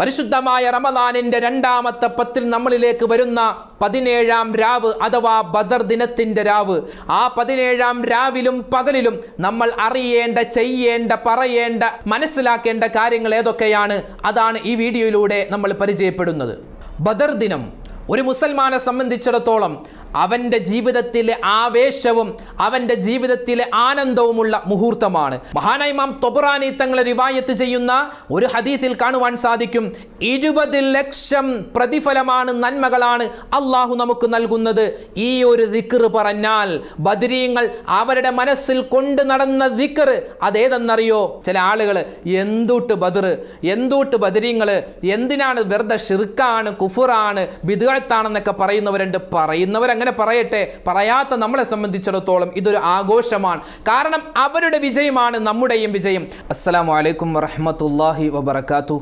പരിശുദ്ധമായ റമദാനിന്റെ രണ്ടാമത്തെ പത്തിൽ നമ്മളിലേക്ക് വരുന്ന പതിനേഴാം രാവ് അഥവാ ബദർ ദിനത്തിന്റെ രാവ്. ആ പതിനേഴാം രാവിലും പകലിലും നമ്മൾ അറിയേണ്ട ചെയ്യേണ്ട പറയേണ്ട മനസ്സിലാക്കേണ്ട കാര്യങ്ങൾ ഏതൊക്കെയാണ്? അതാണ് ഈ വീഡിയോയിലൂടെ നമ്മൾ പരിചയപ്പെടുന്നത്. ബദർ ദിനം. ഒരു മുസൽമാനെ സംബന്ധിച്ചിടത്തോളം അവന്റെ ജീവിതത്തിലെ ആവേശവും അവന്റെ ജീവിതത്തിലെ ആനന്ദവുമുള്ള മുഹൂർത്തമാണ്. മഹാനൈമാം തൊബുറാനി തങ്ങളെ റിവായത്ത് ചെയ്യുന്ന ഒരു ഹദീസിൽ കാണുവാൻ സാധിക്കും. ഇരുപത് ലക്ഷം പ്രതിഫലമാണ് നന്മകളാണ് അള്ളാഹു നമുക്ക് നൽകുന്നത്. ഈ ഒരു ദിക്കർ പറഞ്ഞാൽ ബദരീങ്ങൾ അവരുടെ മനസ്സിൽ കൊണ്ട് നടന്ന ദിക്കർ അതേതെന്നറിയോ? ചില ആളുകൾ എന്തൂട്ട് ബദർ? എന്തൂട്ട് ബദരീങ്ങൾ എന്തിനാണ് വെറുതെ ഷിർക്കാണ് കുഫുറാണ് ബിദുഴത്താണെന്നൊക്കെ പറയുന്നവരുണ്ട്. പറയുന്നവർ അങ്ങനെ പറയട്ടെ പറയാത്ത നമ്മളെ സംബന്ധിച്ചിടത്തോളം ഇതൊരു ആഘോഷമാണ്. കാരണം അവരുടെ വിജയമാണ് നമ്മുടെയും വിജയം. അസ്സലാമു അലൈക്കും വറഹമത്തല്ലാഹി വബർക്കാത്തു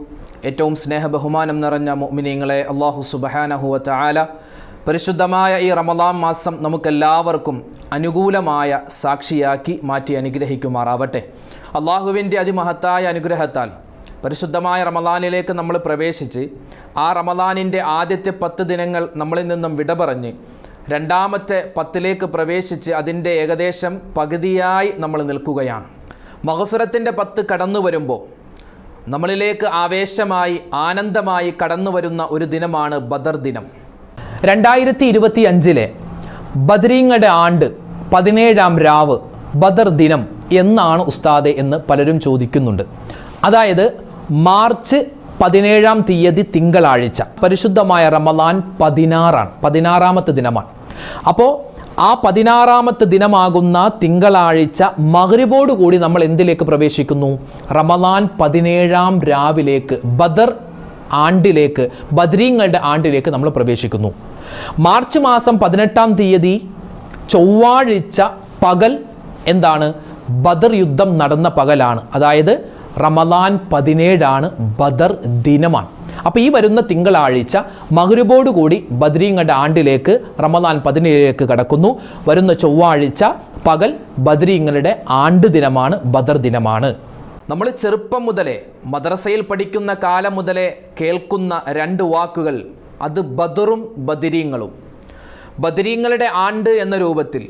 ഏറ്റവും സ്നേഹബഹുമാനം നിറഞ്ഞ മുഅ്മിനീങ്ങളെ അള്ളാഹു സുബഹാനഹുവ വാല പരിശുദ്ധമായ ഈ റമദാം മാസം നമുക്കെല്ലാവർക്കും അനുകൂലമായ സാക്ഷിയാക്കി മാറ്റി അനുഗ്രഹിക്കുമാറാവട്ടെ. അള്ളാഹുവിന്റെ അതിമഹത്തായ അനുഗ്രഹത്താൽ പരിശുദ്ധമായ റമദാനിലേക്ക് നമ്മൾ പ്രവേശിച്ച് ആ റമദാനിന്റെ ആദ്യത്തെ പത്ത് ദിനങ്ങൾ നമ്മളിൽ നിന്നും വിട പറഞ്ഞ് രണ്ടാമത്തെ പത്തിലേക്ക് പ്രവേശിച്ച് അതിന്റെ ഏകദേശം പകുതിയായി നമ്മൾ നിൽക്കുകയാണ്. മഹഫിറത്തിന്റെ പത്ത് കടന്നു വരുമ്പോൾ നമ്മളിലേക്ക് ആവേശമായി ആനന്ദമായി കടന്നു വരുന്ന ഒരു ദിനമാണ് ബദർ ദിനം. രണ്ടായിരത്തി ഇരുപത്തി അഞ്ചിലെ ബദരീങ്ങളുടെ ആണ്ട് പതിനേഴാം രാവ് ബദർ ദിനം എന്നാണ് ഉസ്താദെ എന്ന് പലരും ചോദിക്കുന്നുണ്ട്. അതായത് മാർച്ച് പതിനേഴാം തീയതി തിങ്കളാഴ്ച പരിശുദ്ധമായ റമലാൻ പതിനാറാണ് പതിനാറാമത്തെ ദിനമാണ്. അപ്പോൾ ആ പതിനാറാമത്തെ ദിനമാകുന്ന തിങ്കളാഴ്ച കൂടി നമ്മൾ എന്തിലേക്ക് പ്രവേശിക്കുന്നു? റമലാൻ പതിനേഴാം രാവിലേക്ക് ബദർ ആണ്ടിലേക്ക് ബദരീങ്ങളുടെ ആണ്ടിലേക്ക് നമ്മൾ പ്രവേശിക്കുന്നു. മാർച്ച് മാസം പതിനെട്ടാം തീയതി ചൊവ്വാഴ്ച പകൽ എന്താണ്? ബദർ യുദ്ധം നടന്ന പകലാണ്. അതായത് റമദാൻ പതിനേഴാണ് ബദർ ദിനമാണ്. അപ്പോൾ ഈ വരുന്ന തിങ്കളാഴ്ച മഹ്രുബോട് കൂടി ബദ്രീങ്ങളുടെ ആണ്ടിലേക്ക് റമദാൻ പതിനേഴിലേക്ക് കടക്കുന്നു. വരുന്ന ചൊവ്വാഴ്ച പകൽ ബദ്രീങ്ങളുടെ ആണ്ട് ദിനമാണ് ബദർ ദിനമാണ്. നമ്മൾ ചെറുപ്പം മുതലേ മദ്രസയിൽ പഠിക്കുന്ന കാലം മുതലേ കേൾക്കുന്ന രണ്ട് വാക്കുകൾ അത് ബദറും ബദരീങ്ങളും. ബദരീങ്ങളുടെ ആണ്ട് എന്ന രൂപത്തിൽ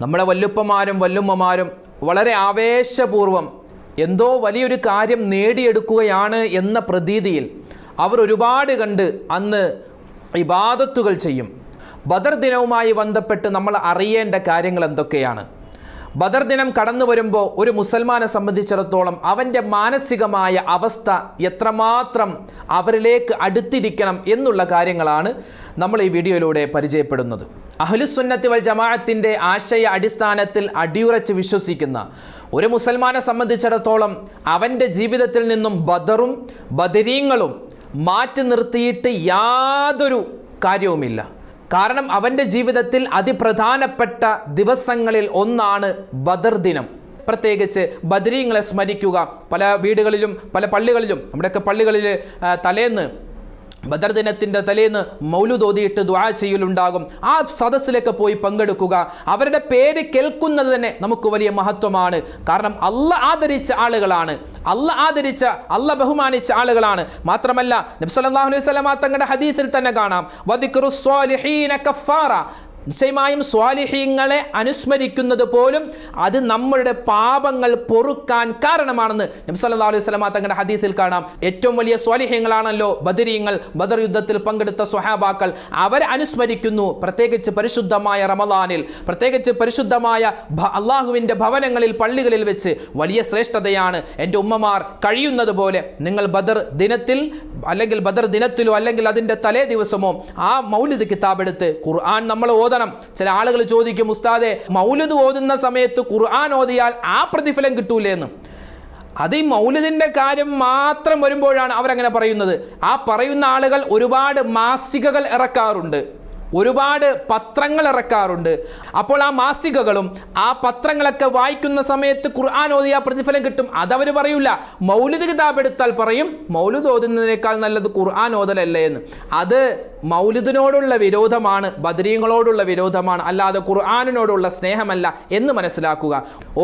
നമ്മുടെ വല്ലുപ്പമാരും വല്ലുമ്മമാരും വളരെ ആവേശപൂർവം എന്തോ വലിയൊരു കാര്യം നേടിയെടുക്കുകയാണ് എന്ന പ്രതീതിയിൽ അവർ ഒരുപാട് കണ്ട് അന്ന് ഇബാദത്തുകൾ ചെയ്യും. ബദർ ദിനവുമായി ബന്ധപ്പെട്ട് നമ്മൾ അറിയേണ്ട കാര്യങ്ങൾ എന്തൊക്കെയാണ്? ബദർ ദിനം കടന്നു വരുമ്പോൾ ഒരു മുസൽമാനെ സംബന്ധിച്ചിടത്തോളം അവന്റെ മാനസികമായ അവസ്ഥ എത്രമാത്രം അവരിലേക്ക് അടുത്തിരിക്കണം എന്നുള്ള കാര്യങ്ങളാണ് നമ്മൾ ഈ വീഡിയോയിലൂടെ പരിചയപ്പെടുന്നത്. അഹ്ലുസുന്നത്തി വൽ ജമാഅത്തിന്റെ ആശയ അടിസ്ഥാനത്തിൽ അടിയുറച്ച് വിശ്വസിക്കുന്ന ഒരു മുസൽമാനെ സംബന്ധിച്ചിടത്തോളം അവന്റെ ജീവിതത്തിൽ നിന്നും ബദറും ബദരീങ്ങളും മാറ്റി നിർത്തിയിട്ട് യാതൊരു കാര്യവുമില്ല. കാരണം അവന്റെ ജീവിതത്തിൽ അതിപ്രധാനപ്പെട്ട ദിവസങ്ങളിൽ ഒന്നാണ് ബദർ ദിനം. പ്രത്യേകിച്ച് ബദരീങ്ങളെ സ്മരിക്കുക. പല വീടുകളിലും പല പള്ളികളിലും നമ്മുടെയൊക്കെ പള്ളികളിൽ തലേന്ന് ബദർ ദിനത്തിന്റെ തലേന്ന് മൗലുദോതിയിട്ട് ദ്വാ ചെയ്യലുണ്ടാകും. ആ സദസ്സിലേക്ക് പോയി പങ്കെടുക്കുക. അവരുടെ പേര് കേൾക്കുന്നത് തന്നെ നമുക്ക് വലിയ മഹത്വമാണ്. കാരണം അല്ല ആദരിച്ച ആളുകളാണ്. അല്ല ആദരിച്ച അല്ല ബഹുമാനിച്ച ആളുകളാണ്. മാത്രമല്ല നബ്സല്ലാഹു അലൈഹി തങ്ങളുടെ ഹദീസിൽ തന്നെ കാണാം. വദിക്റു സ്വാലിഹീന കഫാറ. നിശ്ചയമായും സ്വാലിഹീങ്ങളെ അനുസ്മരിക്കുന്നത് പോലും അത് നമ്മളുടെ പാപങ്ങൾ പൊറുക്കാൻ കാരണമാണെന്ന് നബി സല്ലല്ലാഹു അലൈഹി വസല്ലമ തങ്ങളുടെ ഹദീസിൽ കാണാം. ഏറ്റവും വലിയ സ്വാലിഹ്യങ്ങളാണല്ലോ ബദരീങ്ങൾ. ബദർ യുദ്ധത്തിൽ പങ്കെടുത്ത സ്വഹാബാക്കൾ. അവർ അനുസ്മരിക്കുന്നു. പ്രത്യേകിച്ച് പരിശുദ്ധമായ റമദാനിൽ. പ്രത്യേകിച്ച് പരിശുദ്ധമായ അള്ളാഹുവിന്റെ ഭവനങ്ങളിൽ പള്ളികളിൽ വെച്ച് വലിയ ശ്രേഷ്ഠതയാണ് എന്റെ ഉമ്മമാർ കഴിയുന്നത് പോലെ നിങ്ങൾ ബദർ ദിനത്തിൽ അല്ലെങ്കിൽ ബദർ ദിനത്തിലോ അല്ലെങ്കിൽ അതിന്റെ തലേ ദിവസമോ ആ മൗലിദ് കിതാബെടുത്ത് ഖുർആൻ നമ്മൾ ഓതണം ചില ആളുകൾ ചോദിക്കും ഉസ്താദെ മൗലിദ് ഓതുന്ന സമയത്ത് ഖുർആൻ ഓതിയാൽ ആ പ്രതിഫലം കിട്ടൂലേന്ന്? അത് ഈ മൗലിദിന്റെ കാര്യം മാത്രം വരുമ്പോഴാണ് അവരങ്ങനെ പറയുന്നത്. ആ പറയുന്ന ആളുകൾ ഒരുപാട് മാസികകൾ ഇറക്കാറുണ്ട്. ഒരുപാട് പത്രങ്ങൾ ഇറക്കാറുണ്ട്. അപ്പോൾ ആ മാസികകളും ആ പത്രങ്ങളൊക്കെ വായിക്കുന്ന സമയത്ത് ഖുർആൻ ഓതിയ പ്രതിഫലം കിട്ടും. അതവർ പറയൂല മൗലിദ് കിതാബ് എടുത്താൽ പറയും മൗലിദ് ഓതുന്നതിനേക്കാൾ നല്ലത് ഖുർആൻ ഓതലല്ലേ എന്ന്. അത് മൗലിദിനോടുള്ള വിരോധമാണ് ബദരീങ്ങളോടുള്ള വിരോധമാണ് അല്ലാതെ ഖുർആാനിനോടുള്ള സ്നേഹമല്ല എന്ന് മനസ്സിലാക്കുക.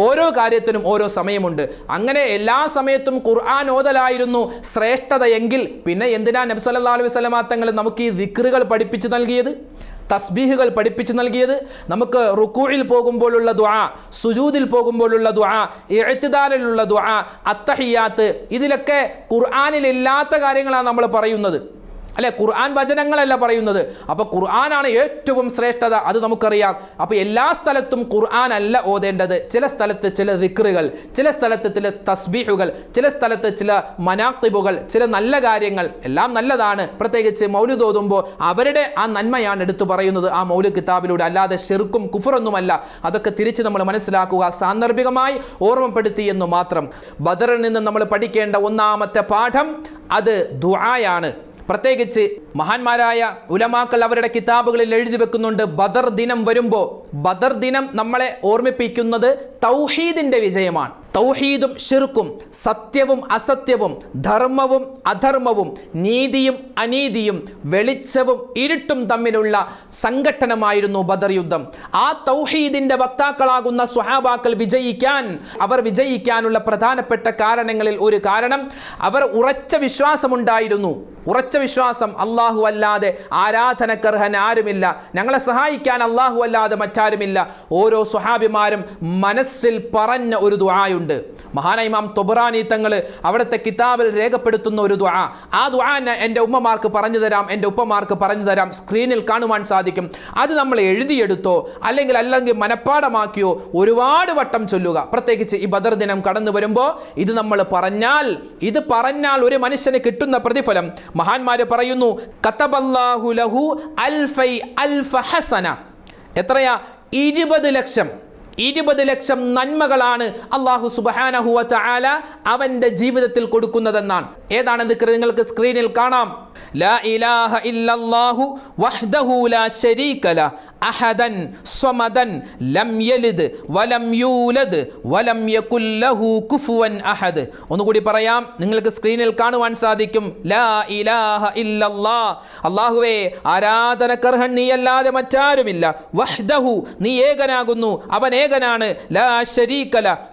ഓരോ കാര്യത്തിനും ഓരോ സമയമുണ്ട്. അങ്ങനെ എല്ലാ സമയത്തും ഖുർആൻ ഓതലായിരുന്നു ശ്രേഷ്ഠതയെങ്കിൽ പിന്നെ എന്തിനാ നബി സല്ലല്ലാഹു അലൈഹി വസല്ലമ തങ്ങൾ നമുക്ക് ഈ ദിക്റുകൾ പഠിപ്പിച്ചു നൽകിയത്? തസ്ബീഹുകൾ പഠിപ്പിച്ചു നൽകിയത്. നമുക്ക് റുക്കൂഴിൽ പോകുമ്പോഴുള്ള ദുആ സുജൂദിൽ പോകുമ്പോഴുള്ള ദുആ എഴുത്തിദാലിലുള്ള ദുആ അത്തഹിയാത്ത് ഇതിലൊക്കെ ഖുർആാനിലില്ലാത്ത കാര്യങ്ങളാണ് നമ്മൾ പറയുന്നത്. അല്ലെ ഖുർആൻ വചനങ്ങളല്ല പറയുന്നത്. അപ്പോൾ ഖുർആനാണ് ഏറ്റവും ശ്രേഷ്ഠത അത് നമുക്കറിയാം. അപ്പോൾ എല്ലാ സ്ഥലത്തും ഖുർആൻ അല്ല ഓതേണ്ടത്. ചില സ്ഥലത്ത് ചില ദിക്റുകൾ ചില സ്ഥലത്ത് ചില തസ്ബീഹുകൾ ചില സ്ഥലത്ത് ചില മനാക്കിബുകൾ ചില നല്ല കാര്യങ്ങൾ. എല്ലാം നല്ലതാണ്. പ്രത്യേകിച്ച് മൗലിദ് ഓതുമ്പോൾ അവരുടെ ആ നന്മയാണ് എടുത്തു പറയുന്നത് ആ മൗലു കിതാബിലൂടെ. അല്ലാതെ ഷെറുക്കും കുഫറൊന്നുമല്ല. അതൊക്കെ തിരിച്ച് നമ്മൾ മനസ്സിലാക്കുക സാന്ദർഭികമായി ഓർമ്മപ്പെടുത്തി എന്ന് മാത്രം. ബദറിൽ നിന്ന് നമ്മൾ പഠിക്കേണ്ട ഒന്നാമത്തെ പാഠം അത് ദുആയാണ്. പ്രത്യേകിച്ച് മഹാന്മാരായ ഉലമാക്കൾ അവരുടെ കിതാബുകളിൽ എഴുതി വെക്കുന്നുണ്ട് ബദർ ദിനം വരുമ്പോൾ ബദർ ദിനം നമ്മളെ ഓർമ്മിപ്പിക്കുന്നത് തൗഹീദിന്റെ വിജയമാണ്. തൗഹീദും ഷിർക്കും സത്യവും അസത്യവും ധർമ്മവും അധർമ്മവും നീതിയും അനീതിയും വെളിച്ചവും ഇരുട്ടും തമ്മിലുള്ള സംഘട്ടനമായിരുന്നു ബദർ യുദ്ധം. ആ തൗഹീദിന്റെ വക്താക്കളാകുന്ന സ്വഹാബാക്കൾ വിജയിക്കാൻ അവർ വിജയിക്കാനുള്ള പ്രധാനപ്പെട്ട കാരണങ്ങളിൽ ഒരു കാരണം അവർ ഉറച്ച വിശ്വാസമുണ്ടായിരുന്നു. ഉറച്ച വിശ്വാസം അള്ളാഹു അല്ലാതെ ആരാധനക്കർഹൻ ആരുമില്ല. ഞങ്ങളെ സഹായിക്കാൻ അള്ളാഹു അല്ലാതെ മറ്റാരുമില്ല. ഓരോ സ്വഹാബിമാരും മനസ്സിൽ പറഞ്ഞ ഒരു ദുആയുണ്ട് മഹാന ഇമാം തൊബറാനി തങ്ങൾ അവിടുത്തെ കിതാബിൽ രേഖപ്പെടുത്തുന്ന ഒരു ദുആ. ആ ദുആ എന്റെ ഉമ്മമാർക്ക് പറഞ്ഞു തരാം എന്റെ ഉപ്പമാർക്ക് പറഞ്ഞു തരാം സ്ക്രീനിൽ കാണുവാൻ സാധിക്കും. അത് നമ്മൾ എഴുതിയെടുത്തോ അല്ലെങ്കിൽ അല്ലെങ്കിൽ മനഃപ്പാടമാക്കിയോ ഒരുപാട് വട്ടം ചൊല്ലുക. പ്രത്യേകിച്ച് ഈ ബദർ ദിനം കടന്നു വരുമ്പോൾ ഇത് നമ്മൾ പറഞ്ഞാൽ ഇത് പറഞ്ഞാൽ ഒരു മനുഷ്യന് കിട്ടുന്ന പ്രതിഫലം. മഹാന്മാർ പറയുന്നു കത്തബല്ലാഹു ലഹു അൽഫൈ അൽഫ ഹസന. എത്രയാ? ഇരുപത് ലക്ഷം. ഇരുപത് ലക്ഷം നന്മകളാണ് അള്ളാഹു സുബാനഹുവ ചാല അവന്റെ ജീവിതത്തിൽ കൊടുക്കുന്നതെന്നാണ്. ഏതാണ് ദിക്ർ നിങ്ങൾക്ക് സ്ക്രീനിൽ കാണാം? ഒന്നുകൂടി പറയാം നിങ്ങൾക്ക് സ്ക്രീനിൽ കാണുവാൻ സാധിക്കും. ലാ ഇലാഹ ഇല്ലല്ലാ. അള്ളാഹുവേ ആരാധനക്കർഹൻ മറ്റാരുമില്ല. വഹ്ദഹു നീ ഏകനാകുന്നു. അവൻ ഏകനാണ് ലാ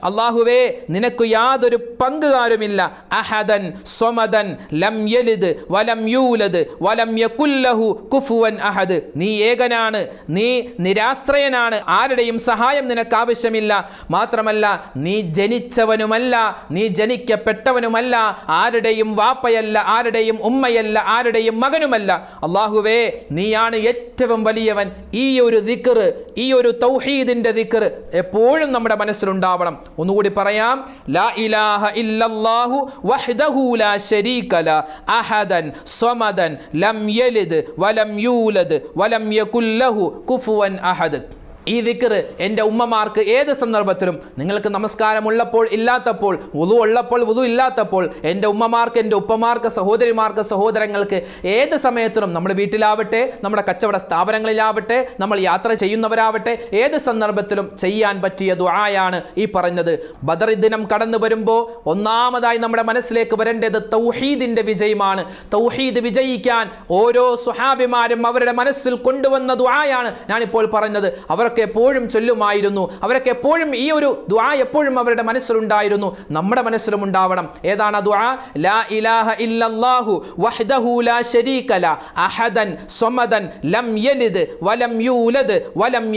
അള്ളാഹുവേ നിനക്ക് യാതൊരു പങ്കുകാരുമില്ല. അഹദൻ സ്വമദൻ ലം യലിദ് വലം യൂലദ് വലം യകുല്ലഹു കുഫുവൻ അഹദ്. നീ ഏകനാണ് നീ നിരാശ്രയനാണ്. ആരുടെയും സഹായം നിനക്ക് ആവശ്യമില്ല. മാത്രമല്ല നീ ജനിച്ചവനുമല്ല നീ ജനിക്കപ്പെട്ടവനുമല്ല. ആരുടെയും വാപ്പയല്ല ആരുടെയും ഉമ്മയല്ല ആരുടെയും മകനുമല്ല. അള്ളാഹുവേ നീയാണ് ഏറ്റവും വലിയവൻ. ഈ ഒരു ദിക്കറ് ഈ ഒരു തൗഹീദിന്റെ ദിക്ർ എപ്പോഴും നമ്മുടെ മനസ്സിലുണ്ടാവണം. ഒന്നുകൂടി പറയാം. ലാ ഇലാഹ ഇല്ലല്ലാഹു വഹ്ദഹു ലാ ശരീക ല അഹദൻ സ്വമദൻ ലം യലിദ് വലം യൂലദ് വലം യകുല്ലഹു ലഹു കുഫുവൻ അഹദ്. ഈ ദിക്കർ എന്റെ ഉമ്മമാർക്ക് ഏത് സന്ദർഭത്തിലും നിങ്ങൾക്ക് നമസ്കാരമുള്ളപ്പോൾ ഇല്ലാത്തപ്പോൾ വുതു ഉള്ളപ്പോൾ വുതു ഇല്ലാത്തപ്പോൾ എന്റെ ഉമ്മമാർക്ക് എന്റെ ഉപ്പമാർക്ക് സഹോദരിമാർക്ക് സഹോദരങ്ങൾക്ക് ഏത് സമയത്തിലും നമ്മുടെ വീട്ടിലാവട്ടെ നമ്മുടെ കച്ചവട സ്ഥാപനങ്ങളിലാവട്ടെ നമ്മൾ യാത്ര ചെയ്യുന്നവരാവട്ടെ ഏത് സന്ദർഭത്തിലും ചെയ്യാൻ പറ്റിയ ദുആയാണ് ഈ പറഞ്ഞത്. ബദർ ദിനം കടന്നു വരുമ്പോൾ ഒന്നാമതായി നമ്മുടെ മനസ്സിലേക്ക് വരേണ്ടത് തൗഹീദിന്റെ വിജയമാണ്. തൗഹീദ് വിജയിക്കാൻ ഓരോ സുഹാബിമാരും അവരുടെ മനസ്സിൽ കൊണ്ടുവന്ന ദുആയാണ് ഞാനിപ്പോൾ പറഞ്ഞത്. അവർക്ക് എപ്പോഴും ചൊല്ലുമായിരുന്നു. അവരൊക്കെ എപ്പോഴും ഈ ഒരു ദ്വാ എപ്പോഴും അവരുടെ മനസ്സിലുണ്ടായിരുന്നു. നമ്മുടെ മനസ്സിലും ഉണ്ടാവണം ഏതാണ് ദ്വാ ലാ ഇലാഹ ഇല്ലല്ലാഹു ലാ ശരീക ല അഹദൻ ലം യലിദ് വലം യൂലദ് വലം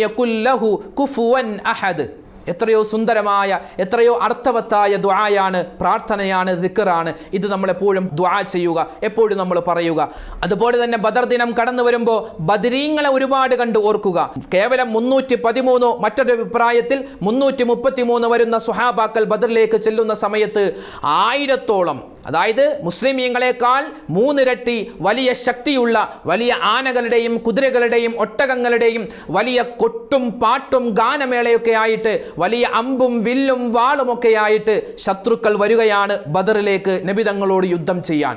കുഫുവൻ അഹദ്. എത്രയോ സുന്ദരമായ എത്രയോ അർത്ഥവത്തായ ദ്വായാണ് പ്രാർത്ഥനയാണ് ദിക്കറാണ് ഇത് നമ്മൾ എപ്പോഴും ദുആ ചെയ്യുക എപ്പോഴും നമ്മൾ പറയുക. അതുപോലെ തന്നെ ബദർ ദിനം കടന്നു വരുമ്പോൾ ബദരീങ്ങളെ ഒരുപാട് കണ്ട് ഓർക്കുക. കേവലം മുന്നൂറ്റി പതിമൂന്നോ മറ്റൊരു അഭിപ്രായത്തിൽ മുന്നൂറ്റി മുപ്പത്തി മൂന്ന് വരുന്ന സുഹാബാക്കൾ ബദറിലേക്ക് ചെല്ലുന്ന സമയത്ത് ആയിരത്തോളം അതായത് മുസ്ലിമീങ്ങളെക്കാൾ മൂന്നിരട്ടി വലിയ ശക്തിയുള്ള വലിയ ആനകളുടെയും കുതിരകളുടെയും ഒട്ടകങ്ങളുടെയും വലിയ കൊട്ടും പാട്ടും ഗാനമേളയൊക്കെ ആയിട്ട് വലിയ അമ്പും വില്ലും വാളുമൊക്കെ ആയിട്ട് ശത്രുക്കൾ വരികയാണ് ബദറിലേക്ക് നബിതങ്ങളോട് യുദ്ധം ചെയ്യാൻ.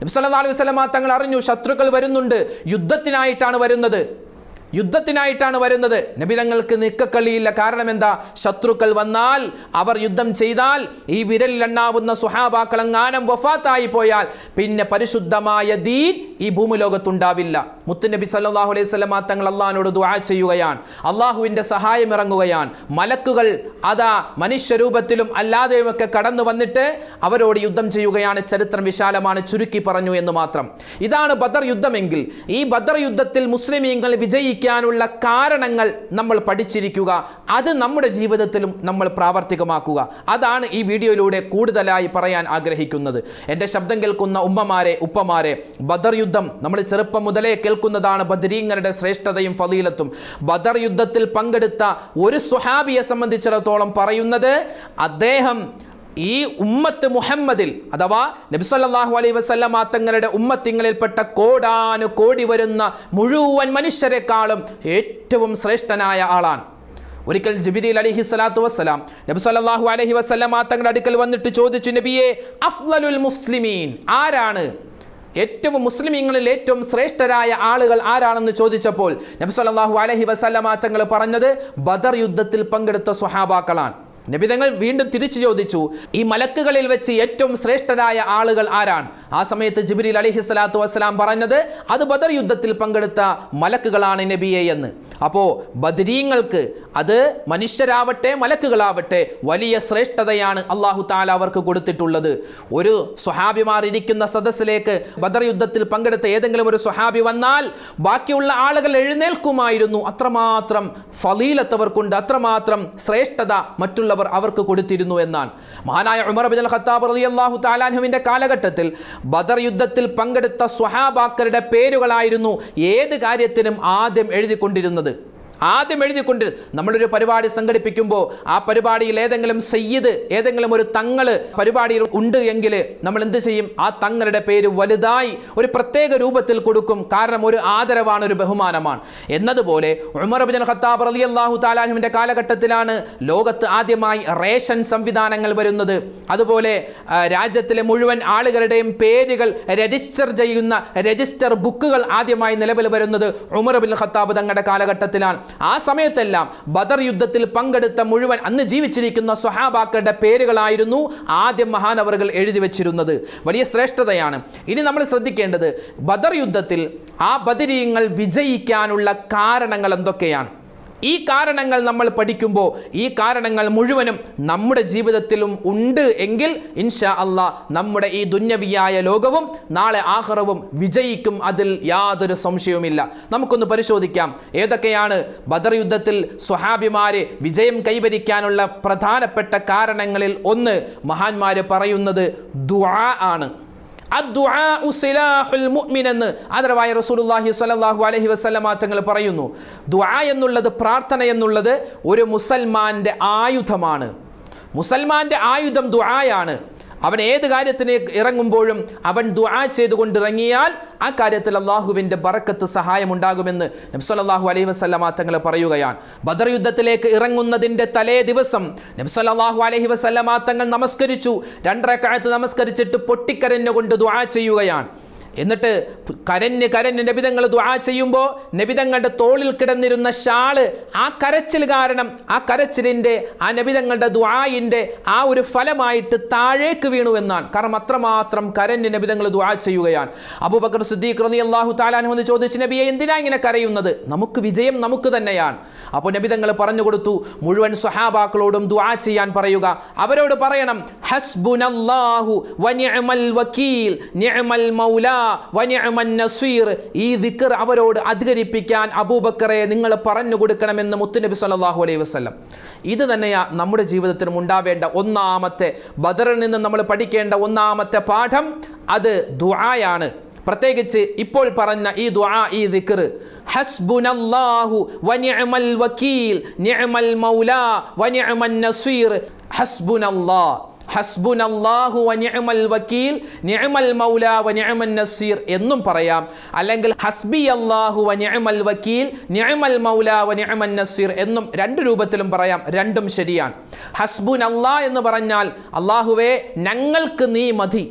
നബി സല്ലല്ലാഹു അലൈഹി വസല്ലമ തങ്ങൾ അറിഞ്ഞു ശത്രുക്കൾ വരുന്നുണ്ട്. യുദ്ധത്തിനായിട്ടാണ് വരുന്നത്. യുദ്ധത്തിനായിട്ടാണ് വരുന്നത്. നബിതങ്ങൾക്ക് നിക്കക്കളിയില്ല കാരണം എന്താ? ശത്രുക്കൾ വന്നാൽ അവർ യുദ്ധം ചെയ്താൽ ഈ വിരലിലെണ്ണാവുന്ന സുഹാബാക്കളങ്ങാനം വഫാത്തായി പോയാൽ പിന്നെ പരിശുദ്ധമായ ദീൻ ഈ ഭൂമിലോകത്തുണ്ടാവില്ല. മുത്തുനബി സല്ലാഹു അലൈഹി സ്വലമ തങ്ങൾ അള്ളഹാനോട് ദുആ ചെയ്യുകയാണ്. അള്ളാഹുവിന്റെ സഹായം ഇറങ്ങുകയാണ്. മലക്കുകൾ അതാ മനുഷ്യരൂപത്തിലും അല്ലാതെയുമൊക്കെ കടന്നു വന്നിട്ട് അവരോട് യുദ്ധം ചെയ്യുകയാണ്. ചരിത്രം വിശാലമാണ്. ചുരുക്കി പറഞ്ഞു എന്ന് മാത്രം. ഇതാണ് ബദർ യുദ്ധമെങ്കിൽ ഈ ബദർ യുദ്ധത്തിൽ മുസ്ലിമീങ്ങൾ വിജയിക്കാനുള്ള കാരണങ്ങൾ നമ്മൾ പഠിച്ചിരിക്കുക. അത് നമ്മുടെ ജീവിതത്തിലും നമ്മൾ പ്രാവർത്തികമാക്കുക. അതാണ് ഈ വീഡിയോയിലൂടെ കൂടുതലായി പറയാൻ ആഗ്രഹിക്കുന്നത്. എന്റെ ശബ്ദം കേൾക്കുന്ന ഉമ്മമാരെ ഉപ്പമാരെ ബദർ യുദ്ധം നമ്മൾ ചെറുപ്പം മുതലേ കേൾക്കുന്നതാണ് ബദരീങ്ങളുടെ ശ്രേഷ്ഠതയും ഫലീലത്തും. ബദർ യുദ്ധത്തിൽ പങ്കെടുത്ത ഒരു സുഹാബിയെ സംബന്ധിച്ചിടത്തോളം പറയുന്നത് അദ്ദേഹം ഈ ഉമ്മത്ത് മുഹമ്മദിൽ അഥവാ നബിസല്ലാഹു അലൈ വസല്ലമ തങ്ങളുടെ ഉമ്മത്തിങ്ങളിൽപ്പെട്ട കോടാനു കോടി വരുന്ന മുഴുവൻ മനുഷ്യരെക്കാളും ഏറ്റവും ശ്രേഷ്ഠനായ ആളാണ്. ഒരിക്കൽ ജിബിരിൽ അലിഹി സ്വലാത്തു വസ്സലാം നബി സല്ലാഹു അലഹി വസല്ലമ തങ്ങളുടെ അടുക്കൽ വന്നിട്ട് ചോദിച്ചു നബിയെ അഫ്ലലുൽ മുസ്ലിമീൻ ആരാണ്? ഏറ്റവും മുസ്ലിമീങ്ങളിൽ ഏറ്റവും ശ്രേഷ്ഠരായ ആളുകൾ ആരാണെന്ന് ചോദിച്ചപ്പോൾ നബി സല്ലല്ലാഹു അലൈഹി വസല്ലമ തങ്ങൾ പറഞ്ഞത് ബദർ യുദ്ധത്തിൽ പങ്കെടുത്ത സ്വഹാബാക്കളാണ്. നബി തങ്ങൾ വീണ്ടും തിരിച്ചു ചോദിച്ചു ഈ മലക്കുകളിൽ വെച്ച് ഏറ്റവും ശ്രേഷ്ഠരായ ആളുകൾ ആരാണ്? ആ സമയത്ത് ജിബിരിൽ അലിഹി സ്വലാത്തു വസ്സലാം പറഞ്ഞത് അത് ബദർ യുദ്ധത്തിൽ പങ്കെടുത്ത മലക്കുകളാണ് നബിയെ എന്ന്. അപ്പോൾ ബദരീങ്ങൾക്ക് അത് മനുഷ്യരാവട്ടെ മലക്കുകളാവട്ടെ വലിയ ശ്രേഷ്ഠതയാണ് അള്ളാഹു താല അവർക്ക് കൊടുത്തിട്ടുള്ളത്. ഒരു സ്വഹാബിമാർ ഇരിക്കുന്ന സദസ്സിലേക്ക് ബദർ യുദ്ധത്തിൽ പങ്കെടുത്ത ഏതെങ്കിലും ഒരു സ്വഹാബി വന്നാൽ ബാക്കിയുള്ള ആളുകൾ എഴുന്നേൽക്കുമായിരുന്നു. അത്രമാത്രം ഫലീലത്തവർക്കുണ്ട് അത്രമാത്രം ശ്രേഷ്ഠത മറ്റുള്ളവർ അവർക്ക് കൊടുത്തിരുന്നു എന്നാണ്. മഹാനായ ഉമർ ബിൻ ഖത്താബ് റളിയല്ലാഹു താലാൻഹുവിന്റെ കാലഘട്ടത്തിൽ ബദർ യുദ്ധത്തിൽ പങ്കെടുത്ത സ്വഹാബാക്കരുടെ പേരുകളായിരുന്നു ഏത് കാര്യത്തിനും ആദ്യം എഴുതിക്കൊണ്ടിരുന്നത്? ആദ്യം എഴുതിക്കൊണ്ട് നമ്മളൊരു പരിപാടി സംഘടിപ്പിക്കുമ്പോൾ ആ പരിപാടിയിൽ ഏതെങ്കിലും സയ്യിദ് ഏതെങ്കിലും ഒരു തങ്ങൾ പരിപാടിയിൽ ഉണ്ട് എങ്കിൽ നമ്മൾ എന്ത് ചെയ്യും? ആ തങ്ങളുടെ പേര് വലുതായി ഒരു പ്രത്യേക രൂപത്തിൽ കൊടുക്കും. കാരണം ഒരു ആദരവാണ് ഒരു ബഹുമാനമാണ്. എന്നതുപോലെ ഉമർ ഖത്താബ് റളിയല്ലാഹു താലാഹുവിന്റെ കാലഘട്ടത്തിലാണ് ലോകത്ത് ആദ്യമായി റേഷൻ സംവിധാനങ്ങൾ വരുന്നത്. അതുപോലെ രാജ്യത്തിലെ മുഴുവൻ ആളുകളുടെയും പേരുകൾ രജിസ്റ്റർ ചെയ്യുന്ന രജിസ്റ്റർ ബുക്കുകൾ ആദ്യമായി നിലവിൽ വരുന്നത് ഉമർ ബിൻ ഖത്താബ് തങ്ങളുടെ കാലഘട്ടത്തിലാണ്. ആ സമയത്തെല്ലാം ബദർ യുദ്ധത്തിൽ പങ്കെടുത്ത മുഴുവൻ അന്ന് ജീവിച്ചിരിക്കുന്ന സ്വഹാബാക്കളുടെ പേരുകളായിരുന്നു ആദ്യം മഹാനവറുകൾ എഴുതി വെച്ചിരുന്നത്. വലിയ ശ്രേഷ്ഠതയാണ്. ഇനി നമ്മൾ ശ്രദ്ധിക്കേണ്ടത് ബദർ യുദ്ധത്തിൽ ആ ബദരീയങ്ങൾ വിജയിക്കാനുള്ള കാരണങ്ങൾ എന്തൊക്കെയാണ്? ഈ കാരണങ്ങൾ നമ്മൾ പഠിക്കുമ്പോൾ ഈ കാരണങ്ങൾ മുഴുവനും നമ്മുടെ ജീവിതത്തിലും ഉണ്ട് എങ്കിൽ ഇൻഷാ അള്ളാ നമ്മുടെ ഈ ദുന്യവിയായ ലോകവും നാളെ ആഹ്റവും വിജയിക്കും അതിൽ യാതൊരു സംശയവുമില്ല. നമുക്കൊന്ന് പരിശോധിക്കാം. ഏതൊക്കെയാണ് ബദർ യുദ്ധത്തിൽ സ്വഹാബിമാരെ വിജയം കൈവരിക്കാനുള്ള പ്രധാനപ്പെട്ട കാരണങ്ങളിൽ ഒന്ന് മഹാന്മാര് പറയുന്നത് ദുആ ആണ്. എന്ന് ആദരവായ റസൂലുള്ളാഹി സ്വല്ലല്ലാഹു അലൈഹി വസല്ലമ തങ്ങൾ പറയുന്നു. ദുആ എന്നുള്ളത് പ്രാർത്ഥന എന്നുള്ളത് ഒരു മുസൽമാന്റെ ആയുധമാണ്. മുസൽമാന്റെ ആയുധം ദുആയാണ്. അവൻ ഏത് കാര്യത്തിന് ഇറങ്ങുമ്പോഴും അവൻ ദുആ ചെയ്തുകൊണ്ട് ഇറങ്ങിയാൽ ആ കാര്യത്തിൽ അള്ളാഹുവിന്റെ ബറക്കത്ത് സഹായമുണ്ടാകുമെന്ന് നബ്സല്ലാഹു അലൈഹി വസല്ലമ തങ്ങൾ പറയുകയാണ്. ബദർ യുദ്ധത്തിലേക്ക് ഇറങ്ങുന്നതിന്റെ തലേ ദിവസം നബ്സല്ലാഹു അലൈഹി വസല്ലമ തങ്ങൾ നമസ്കരിച്ചു. രണ്ടരക്കാലത്ത് നമസ്കരിച്ചിട്ട് പൊട്ടിക്കരഞ്ഞുകൊണ്ട് ദുആ ചെയ്യുകയാണ്. എന്നിട്ട് കരഞ്ഞ് കരഞ്ഞ് നബിതങ്ങൾ ദ്വാ ചെയ്യുമ്പോൾ നബിതങ്ങളുടെ തോളിൽ കിടന്നിരുന്ന ഷാൾ ആ കരച്ചിൽ കാരണം ആ കരച്ചിലിന്റെ ആ നബിതങ്ങളുടെ ദ്വായിന്റെ ആ ഒരു ഫലമായിട്ട് താഴേക്ക് വീണു എന്നാണ്. കാരണം അത്രമാത്രം കരഞ്ഞ് നബിതങ്ങൾ ദ്വാ ചെയ്യുകയാണ്. അബൂബക്കർ സിദ്ദീഖ് റതി അള്ളാഹു താലാനു എന്ന് ചോദിച്ച് നബിയെ എന്തിനാ ഇങ്ങനെ കരയുന്നത്? നമുക്ക് വിജയം നമുക്ക് തന്നെയാണ്. അപ്പോൾ നബിതങ്ങൾ പറഞ്ഞു കൊടുത്തു മുഴുവൻ സ്വഹാബാക്കളോടും ദ്വാ ചെയ്യാൻ പറയുക. അവരോട് പറയണം ഹസ്ബുനല്ലാഹു വ നിഅമൽ മൗലാ ഈ ദിക്കർ അവരോട് അധികരിപ്പിക്കാൻ അബൂബക്കറെ നിങ്ങൾ പറഞ്ഞു കൊടുക്കണമെന്ന് മുത്തുനബി സല്ലാഹു അലൈഹി വസ്ലം ഇത് തന്നെയാ നമ്മുടെ ജീവിതത്തിനും ഉണ്ടാവേണ്ട ഒന്നാമത്തെ ബദറിൽ നിന്ന് നമ്മൾ പഠിക്കേണ്ട ഒന്നാമത്തെ പാഠം. അത് ദുആയാണ്. പ്രത്യേകിച്ച് ഇപ്പോൾ പറഞ്ഞ ഈ ദുആ ഈ ദിക്ർ ഹസ്ബുനല്ലാഹു വനിഅമൽ വക്കീൽ നിഅമൽ മൗലാ വനിഅമൻ നസീർ ഹസ്ബുനല്ലാഹ് ഹസ്ബുനല്ലാഹു വനിഅമൽ വക്കീൽ നിഅമൽ മൗലാ വനിഅമൻ നസീർ എന്നും പറയാം. അല്ലെങ്കിൽ ഹസ്ബി അല്ലാഹു വനിഅമൽ വക്കീൽ നിഅമൽ മൗലാ വനിഅമൻ നസീർ എന്നും രണ്ട് രൂപത്തിലും പറയാം. രണ്ടും ശരിയാണ്. ഹസ്ബുൻ എന്ന് പറഞ്ഞാൽ അള്ളാഹുവേ ഞങ്ങൾക്ക് നീ മതി.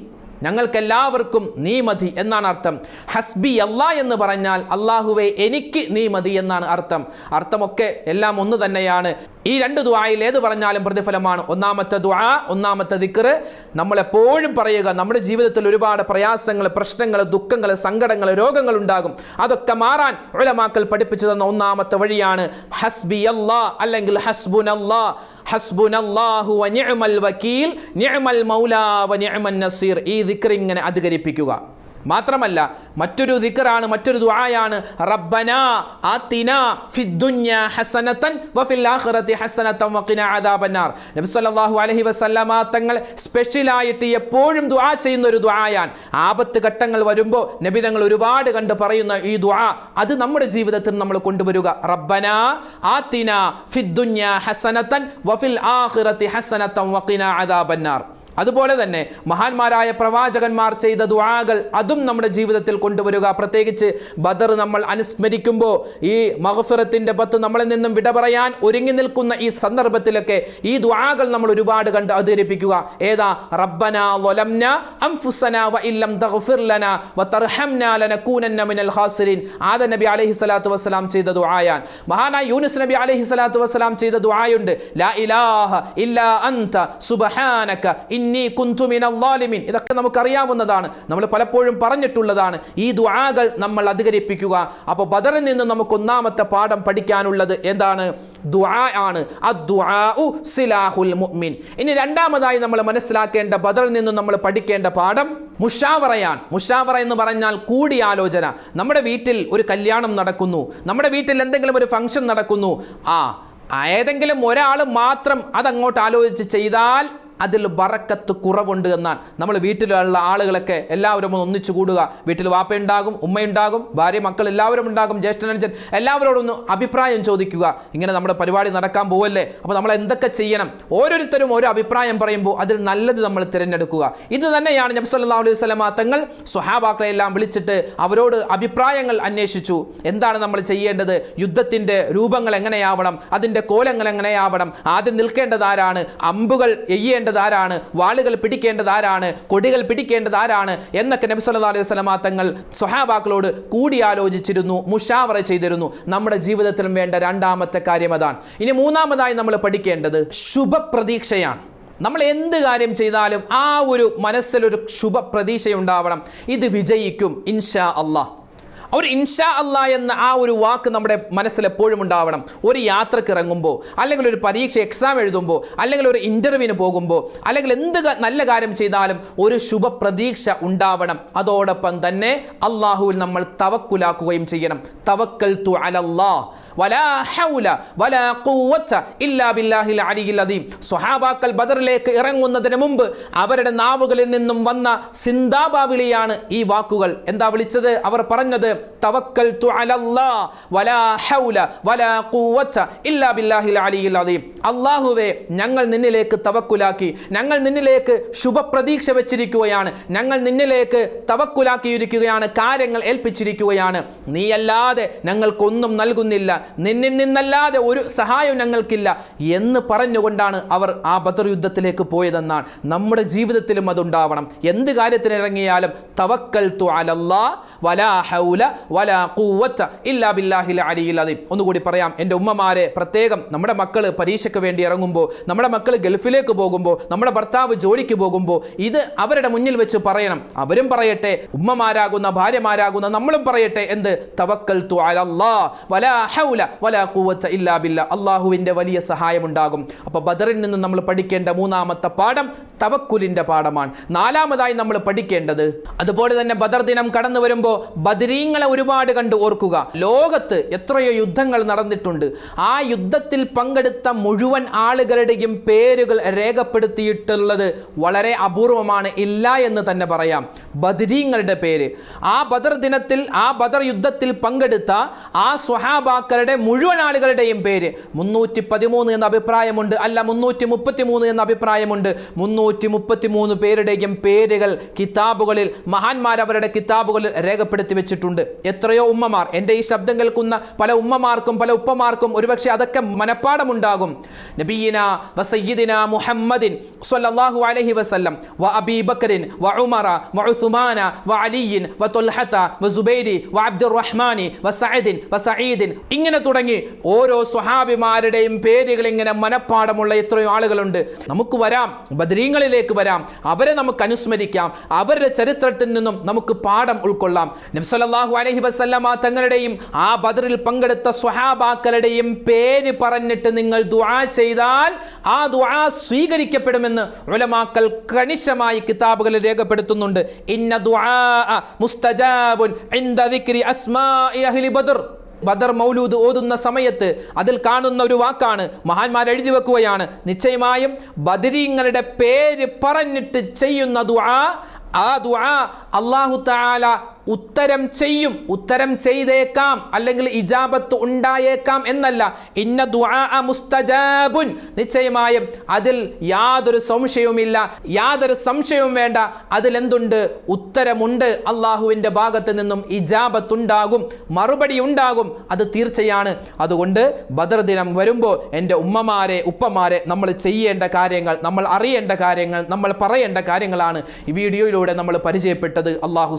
ഞങ്ങൾക്കെല്ലാവർക്കും നീ മതി എന്നാണ് അർത്ഥം. ഹസ്ബി അല്ലാ എന്ന് പറഞ്ഞാൽ അള്ളാഹുവെ എനിക്ക് നീ മതി എന്നാണ് അർത്ഥം. അർത്ഥമൊക്കെ എല്ലാം ഒന്ന് തന്നെയാണ്. ഈ രണ്ട് ദുആയിൽ ഏത് പറഞ്ഞാലും പ്രതിഫലമാണ്? ഒന്നാമത്തെ ദുആ ഒന്നാമത്തെ ദിക്ർ. നമ്മളെപ്പോഴും പറയുക നമ്മുടെ ജീവിതത്തിൽ ഒരുപാട് പ്രയാസങ്ങൾ പ്രശ്നങ്ങൾ ദുഃഖങ്ങൾ സങ്കടങ്ങൾ രോഗങ്ങൾ ഉണ്ടാകും. അതൊക്കെ മാറാൻ ഉലമാക്കൽ പഠിപ്പിച്ചു തന്ന ഒന്നാമത്തെ വഴിയാണ് ഹസ്ബി അല്ലാ അല്ലെങ്കിൽ ഹസ്ബുൻ അല്ലാ ഹസ്ബുനല്ലാഹു വ നിഅമൽ വക്കീൽ നിഅമൽ നസീർ. ഈ ദിക്ർ ഇങ്ങനെ അധികരിപ്പിക്കുക. മാത്രമല്ല മറ്റൊരു ദിക്കറാണ് മറ്റൊരു ദുആയാണ്. റബ്ബന ആതിന ഫിദ്ദുന്യ ഹസനതൻ വഫിൽ ആഖിറതി ഹസനതൻ വഖിന ആദാബന്നാർ നബി സല്ലല്ലാഹു അലൈഹി വസല്ലമ തങ്ങൾ സ്പെഷ്യലായിട്ട് എപ്പോഴും ദുആ ചെയ്യുന്ന ഒരു ദുആയാണ്. ആപത്ത് ഘട്ടങ്ങൾ വരുമ്പോൾ നബി തങ്ങൾ ഒരുപാട് കണ്ട് പറയുന്ന ഈ ദുആ അത് നമ്മുടെ ജീവിതത്തിൽ നമ്മൾ കൊണ്ടുവരിക. റബ്ബന ആതിന ഫിദ്ദുന്യ ഹസനതൻ വഫിൽ ആഖിറതി ഹസനതൻ വഖിന അദാബന്നാർ. അതുപോലെ തന്നെ മഹാന്മാരായ പ്രവാചകന്മാർ ചെയ്ത ദുആകൾ അതും നമ്മുടെ ജീവിതത്തിൽ കൊണ്ടുവരിക. പ്രത്യേകിച്ച് ബദർ നമ്മൾ അനുസ്മരിക്കുമ്പോൾ ഈ മഹഫിറത്തിന്റെ പത്ത് നമ്മളിൽ നിന്നും വിട പറയാൻ ഒരുങ്ങി നിൽക്കുന്ന ഈ സന്ദർഭത്തിലൊക്കെ ഈ ദുആകൾ നമ്മൾ ഒരുപാട് കണ്ട് അവതരിപ്പിക്കുക. ഏതാ? റബ്ബന വലംന അംഫുസന വ ഇല്ലം തഗ്ഫിർ ലന വ തർഹംന ലനകൂനന്ന മിനൽ ഖാസിരിൻ. ആദ നബി അലൈഹി സ്വലാത്തു വസ്സലാം ചെയ്ത ദുആയാൻ. മഹാനായ യൂനുസ് നബി അലൈഹി സ്വലാത്തു വസ്സലാം ചെയ്ത ദുആയുണ്ട്. ലാ ഇലാഹ ഇല്ലാ അൻത സുബ്ഹാനക ഇന്നി കുന്തു മിനൽ ളാലിമീൻ ഇതൊക്കെ നമുക്കറിയാവുന്നതാണ്. നമ്മൾ പലപ്പോഴും പറഞ്ഞിട്ടുള്ളതാണ്. ഈ ദുആകൾ നമ്മൾ അധികരിപ്പിക്കുക. അപ്പോൾ ബദറിൽ നിന്ന് നമുക്ക് ഒന്നാമത്തെ പാഠം പഠിക്കാനുള്ളത് എന്താണ്? ദുആ ആണ്. സിലാഹുൽ മുഅ്മിൻ. ഇനി രണ്ടാമതായി നമ്മൾ മനസ്സിലാക്കേണ്ട ബദറിൽ നിന്ന് നമ്മൾ പഠിക്കേണ്ട പാഠം മുഷാവറയാണ്. മുഷാവറ എന്ന് പറഞ്ഞാൽ കൂടിയാലോചന. നമ്മുടെ വീട്ടിൽ ഒരു കല്യാണം നടക്കുന്നു. നമ്മുടെ വീട്ടിൽ എന്തെങ്കിലും ഒരു ഫംഗ്ഷൻ നടക്കുന്നു. ആ ഏതെങ്കിലും ഒരാൾ മാത്രം അതങ്ങോട്ട് ആലോചിച്ച് ചെയ്താൽ അതിൽ ബറക്കത്ത് കുറവുണ്ട് എന്നാണ് നമ്മൾ വീട്ടിലുള്ള ആളുകളൊക്കെ എല്ലാവരും ഒന്ന് ഒന്നിച്ചു കൂടുക. വീട്ടിൽ വാപ്പയുണ്ടാകും ഉമ്മയുണ്ടാകും ഭാര്യ മക്കൾ എല്ലാവരും ഉണ്ടാകും ജ്യേഷ്ഠനനുജൻ എല്ലാവരോടും ഒന്ന് അഭിപ്രായം ചോദിക്കുക. ഇങ്ങനെ നമ്മുടെ പരിപാടി നടക്കാൻ പോവല്ലേ? അപ്പോൾ നമ്മൾ എന്തൊക്കെ ചെയ്യണം? ഓരോരുത്തരും ഓരോ അഭിപ്രായം പറയുമ്പോൾ അതിൽ നല്ലത് നമ്മൾ തിരഞ്ഞെടുക്കുക. ഇത് തന്നെയാണ് നബി സല്ലല്ലാഹു അലൈഹി വസല്ലമ തങ്ങൾ സ്വഹാബാക്കളെ എല്ലാം വിളിച്ചിട്ട് അവരോട് അഭിപ്രായങ്ങൾ അന്വേഷിച്ചു. എന്താണ് നമ്മൾ ചെയ്യേണ്ടത്? യുദ്ധത്തിന്റെ രൂപങ്ങൾ എങ്ങനെയാവണം? അതിന്റെ കോലങ്ങൾ എങ്ങനെയാവണം? ആദ്യം നിൽക്കേണ്ടത് ആരാണ്? അമ്പുകൾ എയ്യേണ്ടത് ആരാണ് വാളുകൾ പിടിക്കേണ്ടത് ആരാണ് കൊടികൾ പിടിക്കേണ്ടത് ആരാണ് എന്നൊക്കെ നബി സല്ലല്ലാഹു അലൈഹി സ്വലമാ തങ്ങൾ സ്വഹാബാക്കളോട് കൂടിയാലോചിച്ചിരുന്നു മുഷാവറ ചെയ്തിരുന്നു. നമ്മുടെ ജീവിതത്തിലും വേണ്ട രണ്ടാമത്തെ കാര്യം അതാണ്. ഇനി മൂന്നാമതായി നമ്മൾ പഠിക്കേണ്ടത് ശുഭപ്രതീക്ഷയാണ്. നമ്മൾ എന്ത് കാര്യം ചെയ്താലും ആ ഒരു മനസ്സിലൊരു ശുഭപ്രതീക്ഷയുണ്ടാവണം. ഇത് വിജയിക്കും ഇൻഷാ അള്ളാഹ്. ഒരു ഇൻഷാ അല്ല എന്ന ആ ഒരു വാക്ക് നമ്മുടെ മനസ്സിൽ എപ്പോഴും ഉണ്ടാവണം. ഒരു യാത്രയ്ക്ക് ഇറങ്ങുമ്പോൾ അല്ലെങ്കിൽ ഒരു പരീക്ഷ എക്സാം എഴുതുമ്പോൾ അല്ലെങ്കിൽ ഒരു ഇന്റർവ്യൂവിന് പോകുമ്പോൾ അല്ലെങ്കിൽ എന്ത് നല്ല കാര്യം ചെയ്താലും ഒരു ശുഭപ്രതീക്ഷ ഉണ്ടാവണം. അതോടൊപ്പം തന്നെ അള്ളാഹുവിൽ നമ്മൾ തവക്കുലാക്കുകയും ചെയ്യണം. തവക്കൽ തു അലല്ലാ വലാ ഹൗല വലാ ഇല്ലാ അദീം. ബദറിലേക്ക് ഇറങ്ങുന്നതിന് മുമ്പ് അവരുടെ നാവുകളിൽ നിന്നും വന്ന സിന്ദാബാവിളിയാണ് ഈ വാക്കുകൾ. എന്താ വിളിച്ചത്? അവർ പറഞ്ഞത് തവക്കൽ അലല്ലാ വലാ ഹൗല വലാ ഇല്ലാ അദീം. ഞങ്ങൾ നിന്നിലേക്ക് തവക്കുലാക്കി ഞങ്ങൾ നിന്നിലേക്ക് ശുഭപ്രതീക്ഷ വെച്ചിരിക്കുകയാണ് ഞങ്ങൾ നിന്നിലേക്ക് തവക്കുലാക്കിയിരിക്കുകയാണ് കാര്യങ്ങൾ ഏൽപ്പിച്ചിരിക്കുകയാണ്. നീയല്ലാതെ ഞങ്ങൾക്കൊന്നും നൽകുന്നില്ല. നിന്നിൽ നിന്നല്ലാതെ ഒരു സഹായം ഞങ്ങൾക്കില്ല എന്ന് പറഞ്ഞുകൊണ്ടാണ് അവർ ആ ബദർ യുദ്ധത്തിലേക്ക് പോയതെന്നാണ്. നമ്മുടെ ജീവിതത്തിലും അതുണ്ടാവണം. എന്ത് കാര്യത്തിന് ഇറങ്ങിയാലും തവക്കൽ തു അലല്ലാ വലാ ഹൗല വലാ ഖുവത്ത ഇല്ലാ ബില്ലാഹിൽ അലിയിൽ അദീം. ഒന്നുകൂടി പറയാം എന്റെ ഉമ്മമാരെ പ്രത്യേകം നമ്മുടെ മക്കൾ പരീക്ഷയ്ക്ക് വേണ്ടി ഇറങ്ങുമ്പോൾ നമ്മുടെ മക്കൾ ഗൾഫിലേക്ക് പോകുമ്പോൾ നമ്മുടെ ഭർത്താവ് ജോലിക്ക് പോകുമ്പോൾ ഇത് അവരുടെ മുന്നിൽ വെച്ച് പറയണം. അവരും പറയട്ടെ ഉമ്മമാരാകുന്ന ഭാര്യമാരാകുന്ന നമ്മളും പറയട്ടെ എന്ത്? തവക്കൽ തു അലല്ലാ വലാ വലാ ഖുവത ഇല്ലാ ബില്ലാ. അള്ളാഹുവിന്റെ വലിയ സഹായമുണ്ടാകും. അപ്പോൾ ബദറിൽ നിന്ന് നമ്മൾ പഠിക്കേണ്ട മൂന്നാമത്തെ പാഠം തവക്കുലിന്റെ പാഠമാണ്. നാലാമതായി നമ്മൾ പഠിക്കേണ്ടത് അതുപോലെ തന്നെ ബദർ ദിനം കടന്നു വരുമ്പോൾ ബദരീങ്ങളെ ഒരുപാട് കണ്ട് ഓർക്കുക. ലോകത്ത് എത്രയോ യുദ്ധങ്ങൾ നടന്നിട്ടുണ്ട്. ആ യുദ്ധത്തിൽ പങ്കെടുത്ത മുഴുവൻ ആളുകളുടെയും പേരുകൾ രേഖപ്പെടുത്തിയിട്ടുള്ളത് വളരെ അപൂർവമാണ്. ഇല്ല എന്ന് തന്നെ പറയാം. ബദരീങ്ങളുടെ പേര്. ആ ബദർ ദിനത്തിൽ ആ ബദർ യുദ്ധത്തിൽ പങ്കെടുത്ത ആ സ്വഹാബാക്കളുടെ സ്വഹാബാക്കളുടെ മുഴുവൻ ആളുകളുടെയും പേര് മുന്നൂറ്റി പതിമൂന്ന് എന്ന അഭിപ്രായമുണ്ട്. അല്ല മുന്നൂറ്റി മുപ്പത്തി മൂന്ന് എന്ന അഭിപ്രായമുണ്ട്. മുന്നൂറ്റി മുപ്പത്തി മൂന്ന് പേരുടെയും പേരുകൾ കിതാബുകളിൽ മഹാന്മാർ അവരുടെ കിതാബുകളിൽ രേഖപ്പെടുത്തി വെച്ചിട്ടുണ്ട്. എത്രയോ ഉമ്മമാർ എന്റെ ഈ ശബ്ദം കേൾക്കുന്ന പല ഉമ്മമാർക്കും പല ഉപ്പമാർക്കും ഒരുപക്ഷെ അതൊക്കെ മനഃപ്പാടമുണ്ടാകും. നബീന വസയ്യിദിന മുഹമ്മദിൻ സ്വല്ലല്ലാഹു അലൈഹി വസല്ലം വ അബീ ബക്കറിൻ വ ഉമറ വ ഉസ്മാന വ അലിയിൻ വ തുൽഹത വ സുബൈരി വ അബ്ദുർ റഹ്മാനി വ സഅദിൻ വ സഈദിൻ ഇങ്ങനെ തുടങ്ങി ഓരോ സ്വഹാബിമാരുടെയും പേരുകൾ ഇങ്ങനെ മനഃപ്പാടമുള്ള എത്രയോ ആളുകളുണ്ട്. നമുക്ക് വരാം ബദരീങ്ങളിലേക്ക് വരാം അവരെ നമുക്ക് അനുസ്മരിക്കാം അവരുടെ ചരിത്രത്തിൽ നിന്നും നമുക്ക് പാഠം ഉൾക്കൊള്ളാം. നബ്സലാഹു അലഹി വസല്ലമ തങ്ങളുടെയും ആ ബദറിൽ പങ്കെടുത്ത സ്വഹാബാക്കളുടെയും പേര് പറഞ്ഞിട്ട് നിങ്ങൾ ദുആ ചെയ്താൽ ആ ദുആ സ്വീകരിക്കപ്പെടുമെന്ന് ഉലമാക്കൾ കണിശമായി കിതാബുകളിൽ രേഖപ്പെടുത്തുന്നുണ്ട്. ഇന്ന ദുആ മുസ്തജാബുൻ ഇൻദ ദിക്രി അസ്മാഇ അഹ്ലി ബദർ. ബദർ മൗലൂദ് ഓതുന്ന സമയത്ത് അതിൽ കാണുന്ന ഒരു വാക്കാണ് മഹാന്മാർ എഴുതി വെക്കുകയാണ്. നിശ്ചയമായും ബദരീങ്ങളുടെ പേര് പറഞ്ഞിട്ട് ചെയ്യുന്ന ദുആ ആ ദുആ അള്ളാഹു താല ഉത്തരം ചെയ്യും ഉത്തരം ചെയ്തേക്കാം അല്ലെങ്കിൽ ഇജാബത്ത് ഉണ്ടായേക്കാം എന്നല്ല. ഇന്ന ദുആ മുസ്തജാബുൻ. നിശ്ചയമായും അതിൽ യാതൊരു സംശയവുമില്ല. യാതൊരു സംശയവും വേണ്ട. അതിലെന്തുണ്ട്? ഉത്തരമുണ്ട്. അള്ളാഹുവിന്റെ ഭാഗത്ത് നിന്നും ഇജാബത്ത് ഉണ്ടാകും മറുപടി ഉണ്ടാകും. അത് തീർച്ചയാണ്. അതുകൊണ്ട് ബദർ ദിനം വരുമ്പോൾ എന്റെ ഉമ്മമാരെ ഉപ്പമാരെ നമ്മൾ ചെയ്യേണ്ട കാര്യങ്ങൾ നമ്മൾ അറിയേണ്ട കാര്യങ്ങൾ നമ്മൾ പറയേണ്ട കാര്യങ്ങളാണ് ഈ വീഡിയോയിലൂടെ നമ്മൾ പരിചയപ്പെട്ടത്. അള്ളാഹു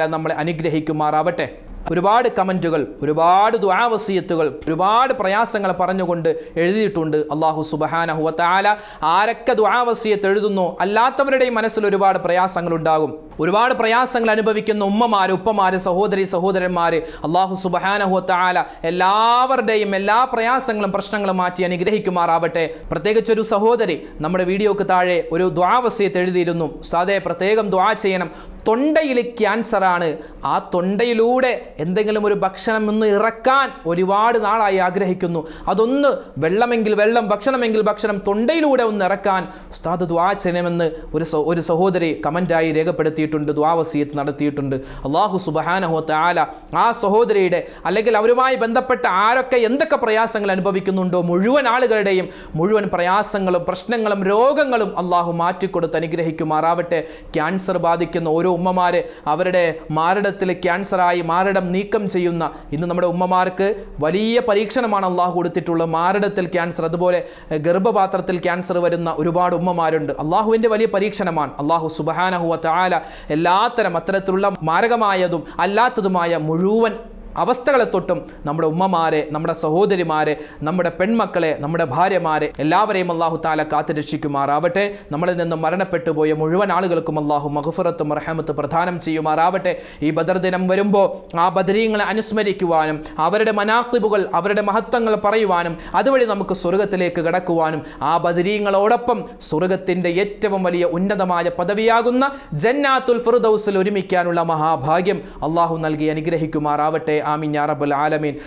നമ്മളെ അനുഗ്രഹിക്കുമാറാവട്ടെ. ഒരുപാട് കമന്റുകൾ ഒരുപാട് ദ്വാവസീയത്തുകൾ ഒരുപാട് പ്രയാസങ്ങൾ പറഞ്ഞുകൊണ്ട് എഴുതിയിട്ടുണ്ട് അള്ളാഹു സുബഹാനഹുവത്താല ആരൊക്കെ ദ്വാവസീയത്ത് എഴുതുന്നു? അല്ലാത്തവരുടെയും മനസ്സിൽ ഒരുപാട് പ്രയാസങ്ങൾ ഉണ്ടാകും. ഒരുപാട് പ്രയാസങ്ങൾ അനുഭവിക്കുന്ന ഉമ്മമാർ ഉപ്പമാർ സഹോദരി സഹോദരന്മാർ അള്ളാഹു സുബഹാനഹുവത്താല എല്ലാവരുടെയും എല്ലാ പ്രയാസങ്ങളും പ്രശ്നങ്ങളും മാറ്റി അനുഗ്രഹിക്കുമാറാവട്ടെ. പ്രത്യേകിച്ച് ഒരു സഹോദരി നമ്മുടെ വീഡിയോക്ക് താഴെ ഒരു ദ്വാവസീയത്ത് എഴുതിയിരുന്നു. സാധേ പ്രത്യേകം ദ്വാ ചെയ്യണം. തൊണ്ടയിൽ ക്യാൻസറാണ്. ആ തൊണ്ടയിലൂടെ എന്തെങ്കിലും ഒരു ഭക്ഷണം ഒന്ന് ഇറക്കാൻ ഒരുപാട് നാളായി ആഗ്രഹിക്കുന്നു. അതൊന്ന് വെള്ളമെങ്കിൽ വെള്ളം ഭക്ഷണമെങ്കിൽ ഭക്ഷണം തൊണ്ടയിലൂടെ ഒന്ന് ഇറക്കാൻ ഉസ്താദ് ദ്വാ ചെയ്യണമെന്ന് ഒരു ഒരു സഹോദരി കമന്റായി രേഖപ്പെടുത്തിയിട്ടുണ്ട് ദ്വാവസീയത്ത് നടത്തിയിട്ടുണ്ട്. അള്ളാഹു സുബഹാനഹോത്ത് ആല ആ സഹോദരിയുടെ അല്ലെങ്കിൽ അവരുമായി ബന്ധപ്പെട്ട ആരൊക്കെ എന്തൊക്കെ പ്രയാസങ്ങൾ അനുഭവിക്കുന്നുണ്ടോ മുഴുവൻ ആളുകളുടെയും മുഴുവൻ പ്രയാസങ്ങളും പ്രശ്നങ്ങളും രോഗങ്ങളും അള്ളാഹു മാറ്റിക്കൊടുത്ത് അനുഗ്രഹിക്കുമാറാവട്ടെ. ക്യാൻസർ ബാധിക്കുന്ന ഓരോ ഉമ്മമാരെ അവരുടെ മാരടത്തിൽ ക്യാൻസറായി മാരടം നീക്കം ചെയ്യുന്ന ഇന്ന് നമ്മുടെ ഉമ്മമാർക്ക് വലിയ പരീക്ഷണമാണ് അള്ളാഹു കൊടുത്തിട്ടുള്ളത്. മാരടത്തിൽ ക്യാൻസർ അതുപോലെ ഗർഭപാത്രത്തിൽ ക്യാൻസർ വരുന്ന ഒരുപാട് ഉമ്മമാരുണ്ട്. അള്ളാഹുവിന്റെ വലിയ പരീക്ഷണമാണ്. അള്ളാഹു സുബഹാനഹുവ താല എല്ലാത്തരം അത്തരത്തിലുള്ള മാരകമായതും അല്ലാത്തതുമായ മുഴുവൻ അവസ്ഥകളെ തൊട്ടും നമ്മുടെ ഉമ്മമാരെ നമ്മുടെ സഹോദരിമാരെ നമ്മുടെ പെൺമക്കളെ നമ്മുടെ ഭാര്യമാരെ എല്ലാവരെയും അള്ളാഹു താല കാത്തു രക്ഷിക്കുമാറാവട്ടെ. നമ്മളിൽ നിന്നും മരണപ്പെട്ടു പോയ മുഴുവൻ ആളുകൾക്കും അള്ളാഹു മഹഫുറത്തും റഹമത്ത് പ്രധാനം ചെയ്യുമാറാവട്ടെ. ഈ ബദർ ദിനം വരുമ്പോൾ ആ ബദരീങ്ങളെ അനുസ്മരിക്കുവാനും അവരുടെ മനാക്കിബുകൾ അവരുടെ മഹത്വങ്ങൾ പറയുവാനും അതുവഴി നമുക്ക് സ്വർഗത്തിലേക്ക് കടക്കുവാനും ആ ബദരീങ്ങളോടൊപ്പം സ്വർഗത്തിന്റെ ഏറ്റവും വലിയ ഉന്നതമായ പദവിയാകുന്ന ജന്നാത്തുൽ ഫിർദൗസിൽ ഒരുമിക്കാനുള്ള മഹാഭാഗ്യം അള്ളാഹു നൽകി അനുഗ്രഹിക്കുമാറാവട്ടെ. آمين. يا رب العالمين.